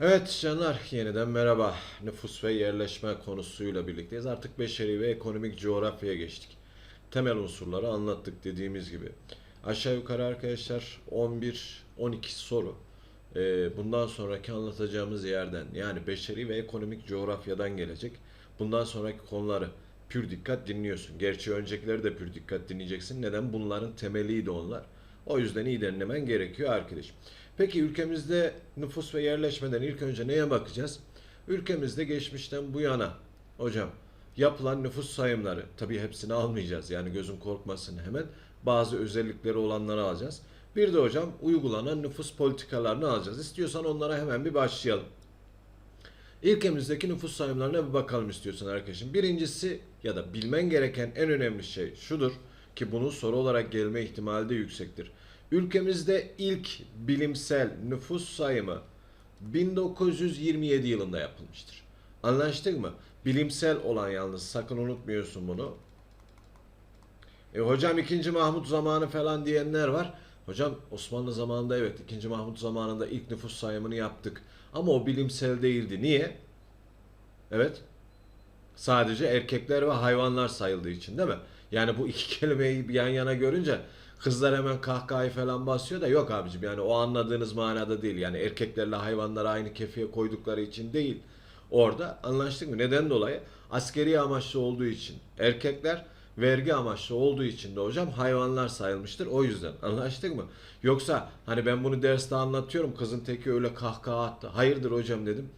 Evet canlar yeniden merhaba. Nüfus ve yerleşme konusuyla birlikteyiz. Artık beşeri ve ekonomik coğrafyaya geçtik. Temel unsurları anlattık dediğimiz gibi. Aşağı yukarı arkadaşlar 11-12 soru. Ee, bundan sonraki anlatacağımız yerden yani beşeri ve ekonomik coğrafyadan gelecek. Bundan sonraki konuları pür dikkat dinliyorsun. Gerçi öncekileri de pür dikkat dinleyeceksin. Neden? Bunların temeliydi onlar. O yüzden iyi dinlemen gerekiyor arkadaşım. Peki ülkemizde nüfus ve yerleşmeden ilk önce neye bakacağız? Ülkemizde geçmişten bu yana hocam yapılan nüfus sayımları tabii hepsini almayacağız yani gözün korkmasın hemen bazı özellikleri olanları alacağız. Bir de hocam uygulanan nüfus politikalarını alacağız. İstiyorsan onlara hemen bir başlayalım. Ülkemizdeki nüfus sayımlarına bir bakalım istiyorsan arkadaşım. Birincisi ya da bilmen gereken en önemli şey şudur ki bunun soru olarak gelme ihtimali de yüksektir. Ülkemizde ilk bilimsel nüfus sayımı 1927 yılında yapılmıştır. Anlaştık mı? Bilimsel olan yalnız sakın unutmuyorsun bunu. E hocam 2. Mahmut zamanı falan diyenler var. Hocam Osmanlı zamanında evet 2. Mahmut zamanında ilk nüfus sayımını yaptık. Ama o bilimsel değildi. Niye? Evet. Sadece erkekler ve hayvanlar sayıldığı için değil mi? Yani bu iki kelimeyi yan yana görünce kızlar hemen kahkahayı falan basıyor da yok abicim yani o anladığınız manada değil. Yani erkeklerle hayvanları aynı kefeye koydukları için değil. Orada anlaştık mı? Neden dolayı? Askeri amaçlı olduğu için erkekler vergi amaçlı olduğu için de hocam hayvanlar sayılmıştır. O yüzden anlaştık mı? Yoksa hani ben bunu derste anlatıyorum kızın teki öyle kahkaha attı. Hayırdır hocam dedim.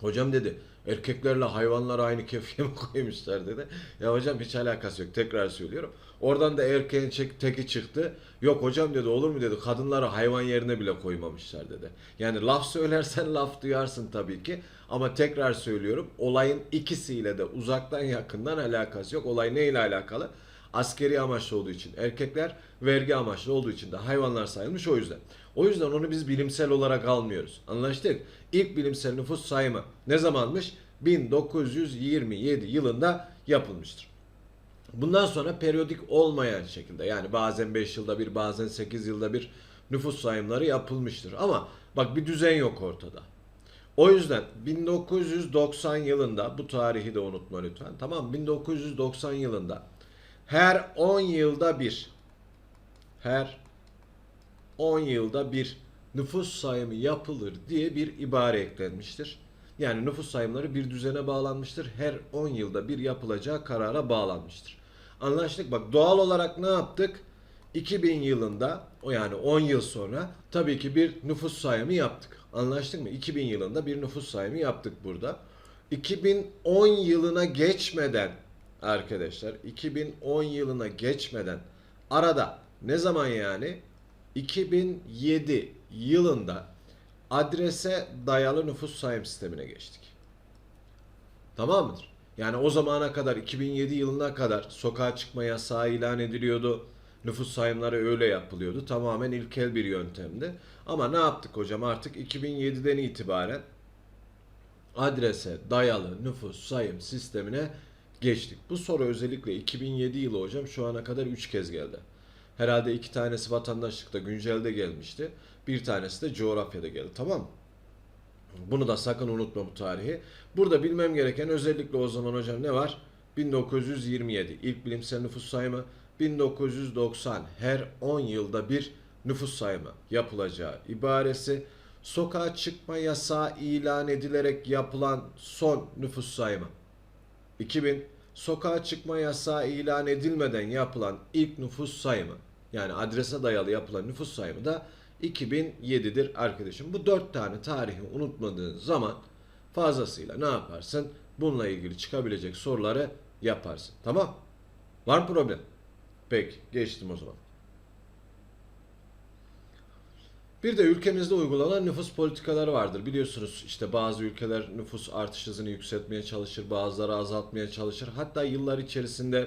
Hocam dedi erkeklerle hayvanlar aynı kefeye mi koymuşlar dedi. Ya hocam hiç alakası yok tekrar söylüyorum. Oradan da erkeğin çek- teki çıktı. Yok hocam dedi olur mu dedi kadınları hayvan yerine bile koymamışlar dedi. Yani laf söylersen laf duyarsın tabii ki. Ama tekrar söylüyorum olayın ikisiyle de uzaktan yakından alakası yok. Olay neyle alakalı? Askeri amaçlı olduğu için erkekler vergi amaçlı olduğu için de hayvanlar sayılmış o yüzden. O yüzden onu biz bilimsel olarak almıyoruz. Anlaştık? İlk bilimsel nüfus sayımı ne zamanmış? 1927 yılında yapılmıştır. Bundan sonra periyodik olmayan şekilde yani bazen 5 yılda bir bazen 8 yılda bir nüfus sayımları yapılmıştır. Ama bak bir düzen yok ortada. O yüzden 1990 yılında bu tarihi de unutma lütfen. Tamam 1990 yılında her 10 yılda bir her 10 yılda bir nüfus sayımı yapılır diye bir ibare eklenmiştir. Yani nüfus sayımları bir düzene bağlanmıştır. Her 10 yılda bir yapılacağı karara bağlanmıştır. Anlaştık bak doğal olarak ne yaptık? 2000 yılında o yani 10 yıl sonra tabii ki bir nüfus sayımı yaptık. Anlaştık mı? 2000 yılında bir nüfus sayımı yaptık burada. 2010 yılına geçmeden arkadaşlar 2010 yılına geçmeden arada ne zaman yani 2007 yılında adrese dayalı nüfus sayım sistemine geçtik. Tamam mıdır? Yani o zamana kadar 2007 yılına kadar sokağa çıkma yasağı ilan ediliyordu. Nüfus sayımları öyle yapılıyordu. Tamamen ilkel bir yöntemdi. Ama ne yaptık hocam? Artık 2007'den itibaren adrese dayalı nüfus sayım sistemine geçtik. Bu soru özellikle 2007 yılı hocam şu ana kadar 3 kez geldi. Herhalde iki tanesi vatandaşlıkta güncelde gelmişti. Bir tanesi de coğrafyada geldi. Tamam? Bunu da sakın unutma bu tarihi. Burada bilmem gereken özellikle o zaman hocam ne var? 1927 ilk bilimsel nüfus sayımı 1990 her 10 yılda bir nüfus sayımı yapılacağı ibaresi sokağa çıkma yasağı ilan edilerek yapılan son nüfus sayımı 2000 sokağa çıkma yasağı ilan edilmeden yapılan ilk nüfus sayımı yani adrese dayalı yapılan nüfus sayımı da 2007'dir arkadaşım. Bu dört tane tarihi unutmadığın zaman fazlasıyla ne yaparsın? Bununla ilgili çıkabilecek soruları yaparsın. Tamam? Var mı problem? Peki geçtim o zaman. Bir de ülkemizde uygulanan nüfus politikaları vardır. Biliyorsunuz işte bazı ülkeler nüfus artış hızını yükseltmeye çalışır, bazıları azaltmaya çalışır. Hatta yıllar içerisinde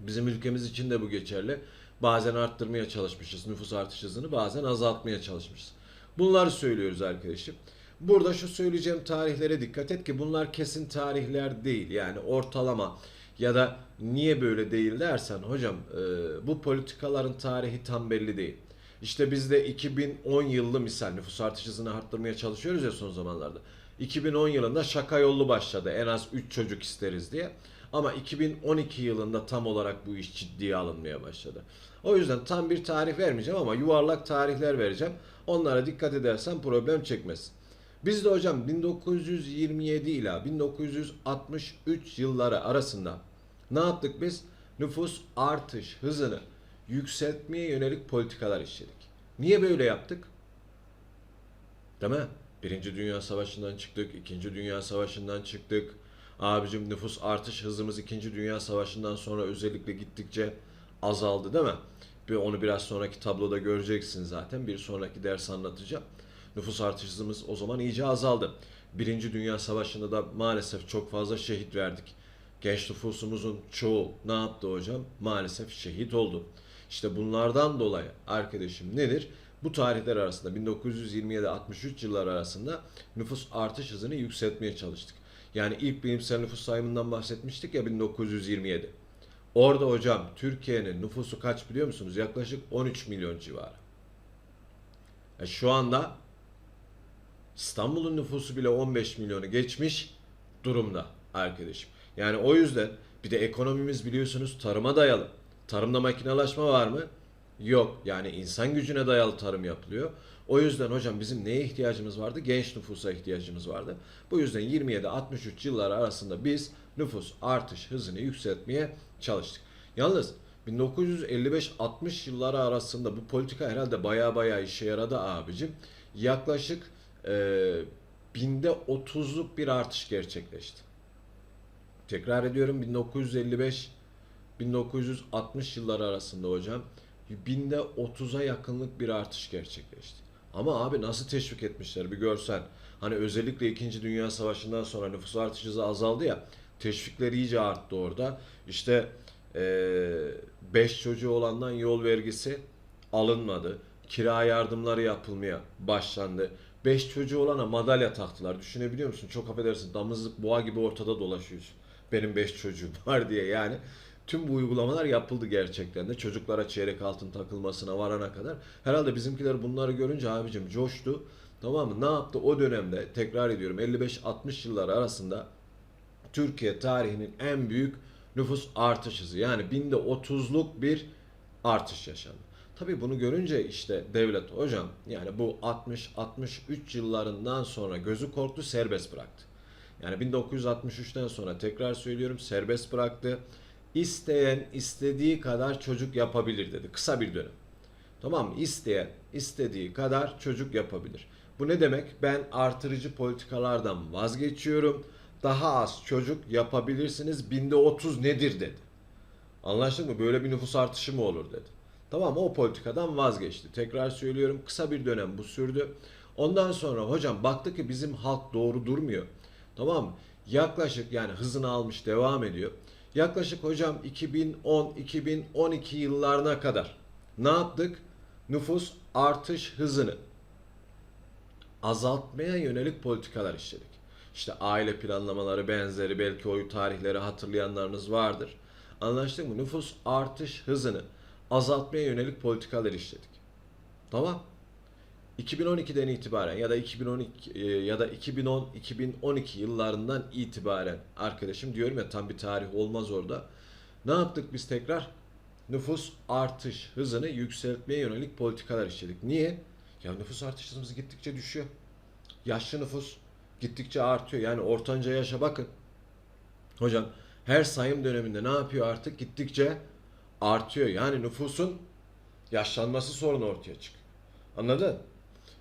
bizim ülkemiz için de bu geçerli. Bazen arttırmaya çalışmışız nüfus artış hızını, bazen azaltmaya çalışmışız. Bunları söylüyoruz arkadaşım. Burada şu söyleyeceğim tarihlere dikkat et ki bunlar kesin tarihler değil. Yani ortalama ya da niye böyle değil dersen hocam e, bu politikaların tarihi tam belli değil. İşte biz de 2010 yıllı misal nüfus artış hızını arttırmaya çalışıyoruz ya son zamanlarda. 2010 yılında şaka yollu başladı. En az 3 çocuk isteriz diye. Ama 2012 yılında tam olarak bu iş ciddiye alınmaya başladı. O yüzden tam bir tarih vermeyeceğim ama yuvarlak tarihler vereceğim. Onlara dikkat edersen problem çekmez. Biz de hocam 1927 ila 1963 yılları arasında ne yaptık biz? Nüfus artış hızını yükseltmeye yönelik politikalar işledik. Niye böyle yaptık? Değil mi? Birinci Dünya Savaşı'ndan çıktık, İkinci Dünya Savaşı'ndan çıktık. Abicim nüfus artış hızımız İkinci Dünya Savaşı'ndan sonra özellikle gittikçe azaldı değil mi? Bir onu biraz sonraki tabloda göreceksin zaten. Bir sonraki ders anlatacağım. Nüfus artış hızımız o zaman iyice azaldı. Birinci Dünya Savaşı'nda da maalesef çok fazla şehit verdik. Genç nüfusumuzun çoğu ne yaptı hocam? Maalesef şehit oldu. İşte bunlardan dolayı arkadaşım nedir? Bu tarihler arasında 1927-63 yıllar arasında nüfus artış hızını yükseltmeye çalıştık. Yani ilk bilimsel nüfus sayımından bahsetmiştik ya 1927. Orada hocam Türkiye'nin nüfusu kaç biliyor musunuz? Yaklaşık 13 milyon civarı. E şu anda İstanbul'un nüfusu bile 15 milyonu geçmiş durumda arkadaşım. Yani o yüzden bir de ekonomimiz biliyorsunuz tarıma dayalı. Tarımda makinalaşma var mı? Yok. Yani insan gücüne dayalı tarım yapılıyor. O yüzden hocam bizim neye ihtiyacımız vardı? Genç nüfusa ihtiyacımız vardı. Bu yüzden 27-63 yılları arasında biz nüfus artış hızını yükseltmeye çalıştık. Yalnız 1955-60 yılları arasında bu politika herhalde baya baya işe yaradı abicim. Yaklaşık e, binde 30'luk bir artış gerçekleşti. Tekrar ediyorum 1955 1960 yılları arasında hocam binde 30'a yakınlık bir artış gerçekleşti. Ama abi nasıl teşvik etmişler bir görsen. Hani özellikle 2. Dünya Savaşı'ndan sonra nüfus artış hızı azaldı ya. Teşvikler iyice arttı orada. İşte 5 çocuğu olandan yol vergisi alınmadı. Kira yardımları yapılmaya başlandı. 5 çocuğu olana madalya taktılar. Düşünebiliyor musun? Çok affedersin damızlık boğa gibi ortada dolaşıyorsun. Benim 5 çocuğum var diye yani. Tüm bu uygulamalar yapıldı gerçekten de. Çocuklara çeyrek altın takılmasına varana kadar. Herhalde bizimkiler bunları görünce abicim coştu. Tamam mı? Ne yaptı? O dönemde tekrar ediyorum 55-60 yıllar arasında Türkiye tarihinin en büyük nüfus artış hızı. Yani binde 30'luk bir artış yaşandı. Tabii bunu görünce işte devlet hocam yani bu 60-63 yıllarından sonra gözü korktu serbest bıraktı. Yani 1963'ten sonra tekrar söylüyorum serbest bıraktı. İsteyen istediği kadar çocuk yapabilir dedi. Kısa bir dönem. Tamam mı? İsteyen istediği kadar çocuk yapabilir. Bu ne demek? Ben artırıcı politikalardan vazgeçiyorum. Daha az çocuk yapabilirsiniz. Binde 30 nedir dedi. Anlaştık mı? Böyle bir nüfus artışı mı olur dedi. Tamam? O politikadan vazgeçti. Tekrar söylüyorum kısa bir dönem bu sürdü. Ondan sonra hocam baktı ki bizim halk doğru durmuyor. Tamam mı? Yaklaşık yani hızını almış devam ediyor. Yaklaşık hocam 2010-2012 yıllarına kadar ne yaptık? Nüfus artış hızını azaltmaya yönelik politikalar işledik. İşte aile planlamaları benzeri belki o tarihleri hatırlayanlarınız vardır. Anlaştık mı? Nüfus artış hızını azaltmaya yönelik politikalar işledik. Tamam. 2012'den itibaren ya da 2012 e, ya da 2010 2012 yıllarından itibaren arkadaşım diyorum ya tam bir tarih olmaz orada. Ne yaptık biz tekrar? Nüfus artış hızını yükseltmeye yönelik politikalar işledik. Niye? Ya nüfus artış hızımız gittikçe düşüyor. Yaşlı nüfus gittikçe artıyor. Yani ortanca yaşa bakın. Hocam her sayım döneminde ne yapıyor artık? Gittikçe artıyor. Yani nüfusun yaşlanması sorunu ortaya çıkıyor. Anladın?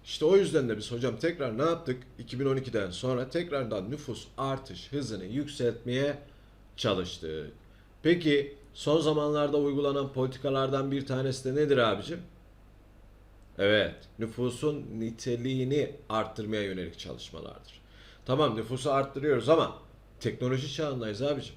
İşte o yüzden de biz hocam tekrar ne yaptık? 2012'den sonra tekrardan nüfus artış hızını yükseltmeye çalıştık. Peki son zamanlarda uygulanan politikalardan bir tanesi de nedir abicim? Evet, nüfusun niteliğini arttırmaya yönelik çalışmalardır. Tamam nüfusu arttırıyoruz ama teknoloji çağındayız abicim.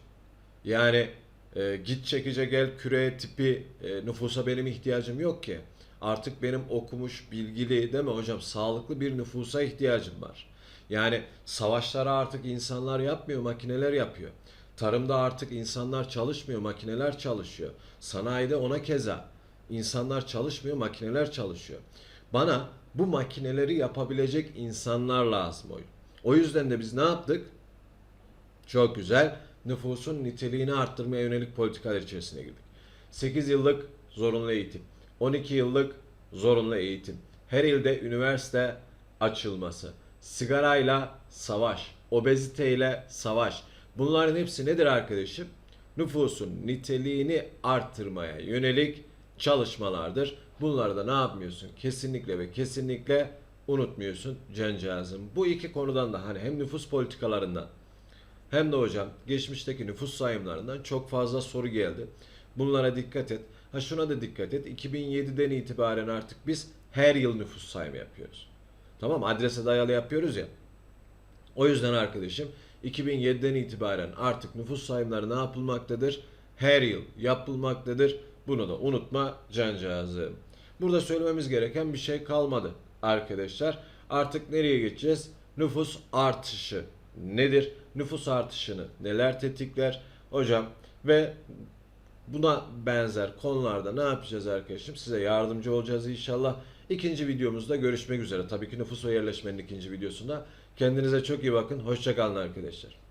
Yani e, git çekice gel küre tipi e, nüfusa benim ihtiyacım yok ki. Artık benim okumuş, bilgili değil mi hocam sağlıklı bir nüfusa ihtiyacım var. Yani savaşları artık insanlar yapmıyor, makineler yapıyor. Tarımda artık insanlar çalışmıyor, makineler çalışıyor. Sanayide ona keza. İnsanlar çalışmıyor, makineler çalışıyor. Bana bu makineleri yapabilecek insanlar lazım o. O yüzden de biz ne yaptık? Çok güzel. Nüfusun niteliğini arttırmaya yönelik politikalar içerisine girdik. 8 yıllık zorunlu eğitim, 12 yıllık zorunlu eğitim, her ilde üniversite açılması, sigarayla savaş, obeziteyle savaş. Bunların hepsi nedir arkadaşım? Nüfusun niteliğini arttırmaya yönelik çalışmalardır. Bunları da ne yapmıyorsun? Kesinlikle ve kesinlikle unutmuyorsun cancağızım. Bu iki konudan da hani hem nüfus politikalarından hem de hocam geçmişteki nüfus sayımlarından çok fazla soru geldi. Bunlara dikkat et. Ha şuna da dikkat et. 2007'den itibaren artık biz her yıl nüfus sayımı yapıyoruz. Tamam adrese dayalı yapıyoruz ya. O yüzden arkadaşım 2007'den itibaren artık nüfus sayımları ne yapılmaktadır? Her yıl yapılmaktadır. Bunu da unutma cancağızım. Burada söylememiz gereken bir şey kalmadı arkadaşlar. Artık nereye geçeceğiz? Nüfus artışı nedir? Nüfus artışını neler tetikler? Hocam ve buna benzer konularda ne yapacağız arkadaşım? Size yardımcı olacağız inşallah. İkinci videomuzda görüşmek üzere. Tabii ki nüfus ve yerleşmenin ikinci videosunda. Kendinize çok iyi bakın. Hoşçakalın arkadaşlar.